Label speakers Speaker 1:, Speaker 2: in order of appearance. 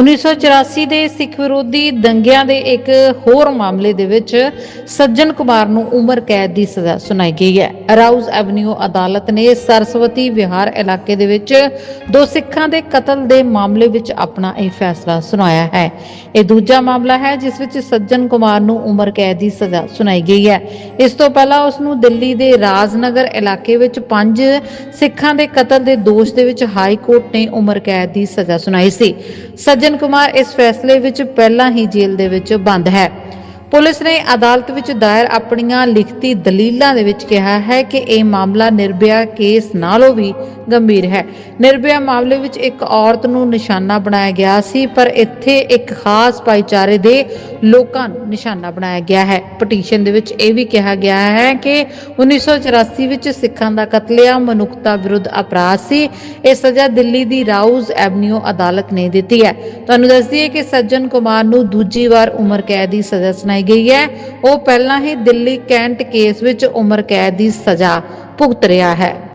Speaker 1: 1984 ਦੇ ਸਿੱਖ ਵਿਰੋਧੀ ਦੰਗਿਆਂ ਦੇ ਇੱਕ ਹੋਰ ਮਾਮਲੇ ਦੇ ਵਿੱਚ ਸੱਜਣ ਕੁਮਾਰ ਨੂੰ ਉਮਰ ਕੈਦ ਦੀ ਸਜ਼ਾ ਸੁਣਾਈ ਗਈ ਹੈ। ਅਰਾਊਜ਼ ਐਵਨਿਊ ਅਦਾਲਤ ਨੇ ਸਰਸਵਤੀ ਵਿਹਾਰ ਇਲਾਕੇ ਦੇ ਵਿੱਚ ਦੋ ਸਿੱਖਾਂ ਦੇ ਕਤਲ ਦੇ ਮਾਮਲੇ ਵਿੱਚ ਆਪਣਾ ਇਹ ਫੈਸਲਾ ਸੁਣਾਇਆ ਹੈ। ਇਹ ਦੂਜਾ ਮਾਮਲਾ ਹੈ, ਜਿਸ ਵਿੱਚ ਸੱਜਣ ਕੁਮਾਰ ਨੂੰ ਉਮਰ ਕੈਦ ਦੀ ਸਜ਼ਾ ਸੁਣਾਈ ਗਈ ਹੈ। ਇਸ ਤੋਂ ਪਹਿਲਾਂ ਉਸ ਨੂੰ ਦਿੱਲੀ ਦੇ ਰਾਜਨਗਰ ਇਲਾਕੇ ਵਿੱਚ ਪੰਜ ਸਿੱਖਾਂ ਦੇ ਕਤਲ ਦੇ ਦੋਸ਼ ਦੇ ਵਿੱਚ ਹਾਈ ਕੋਰਟ ਨੇ ਉਮਰ ਕੈਦ ਦੀ ਸਜ਼ਾ ਸੁਣਾਈ ਸੀ। ਸੱਜਣ ਕੁਮਾਰ ਇਸ ਫੈਸਲੇ ਵਿੱਚ ਪਹਿਲਾਂ ਹੀ ਜੇਲ੍ਹ ਦੇ ਵਿੱਚ ਬੰਦ ਹੈ। ਪੁਲਿਸ ਨੇ ਅਦਾਲਤ ਵਿੱਚ ਦਾਇਰ ਆਪਣੀਆਂ ਲਿਖਤੀ ਦਲੀਲਾਂ ਦੇ ਵਿੱਚ ਕਿਹਾ ਹੈ ਕਿ ਇਹ ਮਾਮਲਾ ਨਿਰਭਇਆ ਕੇਸ ਨਾਲੋਂ ਵੀ ਗੰਭੀਰ ਹੈ। ਨਿਰਭਇਆ ਮਾਮਲੇ ਵਿੱਚ ਇੱਕ ਔਰਤ ਨੂੰ ਨਿਸ਼ਾਨਾ ਬਣਾਇਆ ਗਿਆ ਸੀ, ਪਰ ਇੱਥੇ ਇੱਕ ਖਾਸ ਭਾਈਚਾਰੇ ਦੇ ਲੋਕਾਂ ਨੂੰ ਨਿਸ਼ਾਨਾ ਬਣਾਇਆ ਗਿਆ ਹੈ। ਪਟੀਸ਼ਨ ਦੇ ਵਿੱਚ ਇਹ ਵੀ ਕਿਹਾ ਗਿਆ ਹੈ ਕਿ 1984 ਵਿੱਚ ਸਿੱਖਾਂ ਦਾ ਕਤਲੇਆਮ ਮਨੁੱਖਤਾ ਵਿਰੁੱਧ ਅਪਰਾਧ ਸੀ। ਇਹ ਸਜ਼ਾ ਦਿੱਲੀ ਦੀ ਰਾਊਜ਼ ਐਵਨਿਊ ਅਦਾਲਤ ਨੇ ਦਿੱਤੀ ਹੈ। ਤੁਹਾਨੂੰ ਦੱਸ ਦਈਏ ਕਿ ਸੱਜਣ ਕੁਮਾਰ ਨੂੰ ਦੂਜੀ ਵਾਰ ਉਮਰ ਕੈਦ ਦੀ ਸਜ਼ਾ ਸੁਣਾਈ ਸੁਣਾਈ ਗਈ ਹੈ। ਉਹ ਪਹਿਲਾਂ ਹੀ ਦਿੱਲੀ ਕੈਂਟ ਕੇਸ ਵਿੱਚ ਉਮਰ ਕੈਦ ਦੀ ਸਜ਼ਾ ਭੁਗਤ ਰਿਹਾ ਹੈ।